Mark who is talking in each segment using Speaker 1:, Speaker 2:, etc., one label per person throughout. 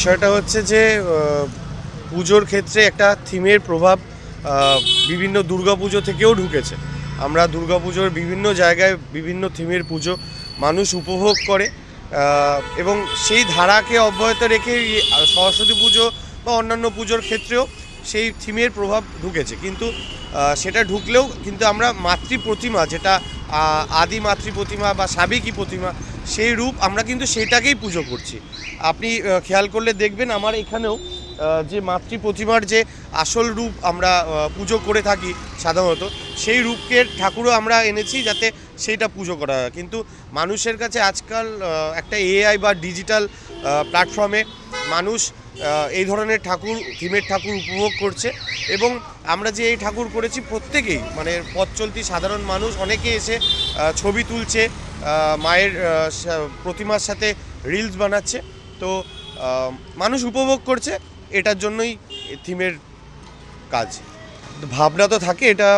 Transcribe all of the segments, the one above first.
Speaker 1: বিষয়টা হচ্ছে যে পুজোর ক্ষেত্রে একটা থিমের প্রভাব বিভিন্ন দুর্গাপুজো থেকেও ঢুকেছে। আমরা দুর্গাপুজোর বিভিন্ন জায়গায় বিভিন্ন থিমের পুজো মানুষ উপভোগ করে এবং সেই ধারাকে অব্যাহত রেখে সরস্বতী পুজো বা অন্যান্য পুজোর ক্ষেত্রেও সেই থিমের প্রভাব ঢুকেছে। কিন্তু সেটা ঢুকলেও কিন্তু আমরা মাতৃ প্রতিমা, যেটা আদি মাতৃ প্রতিমা বা সাবেকি প্রতিমা সেই রূপ আমরা কিন্তু সেটাকেই পুজো করছি। আপনি খেয়াল করলে দেখবেন আমার এখানেও যে মাতৃ প্রতিমার যে আসল রূপ আমরা পুজো করে থাকি সাধারণত, সেই রূপকে ঠাকুরও আমরা এনেছি যাতে সেইটা পুজো করা হয়। কিন্তু মানুষের কাছে আজকাল একটা এআই বা ডিজিটাল প্ল্যাটফর্মে মানুষ এই ধরনের ঠাকুর থিমের ঠাকুর উপভোগ করছে এবং আমরা যে এই ঠাকুর করেছি প্রত্যেকেই মানে পথ চলতি সাধারণ মানুষ অনেকে এসে ছবি তুলছে মায়ের প্রতিমার সাথে রিলস বানাচ্ছে। তো মানুষ উপভোগ করছে এটার জন্যই থিমের কাজ। ভাবনা তো থাকে এটা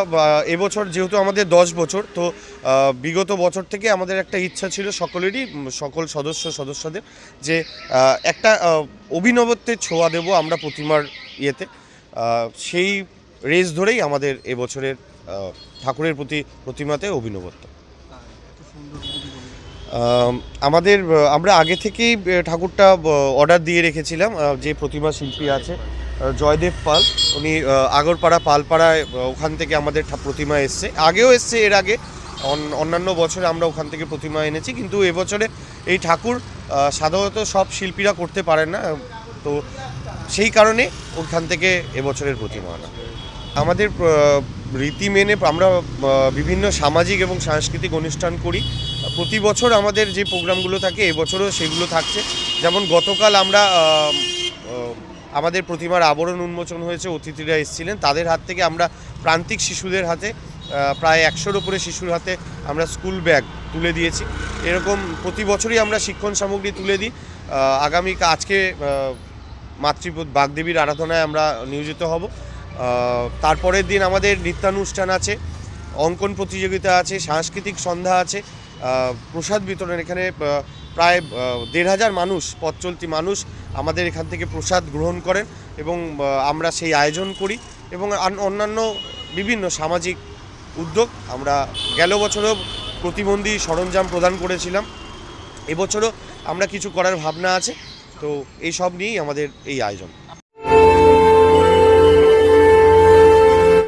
Speaker 1: এবছর যেহেতু আমাদের দশ বছর তো বিগত বছর থেকে আমাদের একটা ইচ্ছা ছিল সকলেরই সকল সদস্য সদস্যদের যে একটা অভিনবত্বের ছোঁয়া দেব আমরা প্রতিমার ইয়েতে। সেই রেস ধরেই আমাদের এবছরের ঠাকুরের প্রতি প্রতিমাতে অভিনবত্ব। আম, আমাদের আমরা আগে থেকেই ঠাকুরটা অর্ডার দিয়ে রেখেছিলাম যে প্রতিমা শিল্পী আছে জয়দেব পাল। উনি আগরপাড়া, পালপাড়ায় ওখান থেকে আমাদের প্রতিমা এসছে। আগেও এসছে এর আগে। অন- অন্যান্য বছরে আমরা ওখান থেকে প্রতিমা এনেছি, কিন্তু এবছরে এই ঠাকুর সাধারণত সব শিল্পীরা করতে পারেন না। তো সেই কারণে ওখান থেকে এবছরের প্রতিমা আনা। আমাদের রীতি মেনে আমরা বিভিন্ন সামাজিক এবং সাংস্কৃতিক অনুষ্ঠান করি। প্রতি বছর আমাদের যে প্রোগ্রামগুলো থাকে এবছরও সেগুলো থাকছে। যেমন গতকাল আমরা আমাদের প্রতিমার আবরণ উন্মোচন হয়েছে অতিথিরা এসেছিলেন। তাদের হাত থেকে আমরা প্রান্তিক শিশুদের হাতে প্রায় একশোর উপরে শিশুর হাতে আমরা স্কুল ব্যাগ তুলে দিয়েছি। এরকম প্রতি বছরই আমরা শিক্ষণ সামগ্রী তুলে দিই। আগামী আজকে আহ, মাতৃ বাগদেবীর আরাধনায় আমরা নিয়োজিত হব। তারপরের দিন আমাদের নৃত্যানুষ্ঠান আছে, অঙ্কন প্রতিযোগিতা আছে, সাংস্কৃতিক সন্ধ্যা আছে প্রসাদ বিতরণ, এখানে প্রায় দেড় হাজার মানুষ, পথ চলতি মানুষ আমাদের এখান থেকে প্রসাদ গ্রহণ করেন এবং আমরা সেই আয়োজন করি এবং অন্যান্য বিভিন্ন সামাজিক উদ্যোগ আমরা গেল বছরও প্রতিবন্ধী সরঞ্জাম প্রদান করেছিলাম। এবছরও আমরা কিছু করার ভাবনা আছে, তো এই সব নিয়েই আমাদের এই আয়োজন।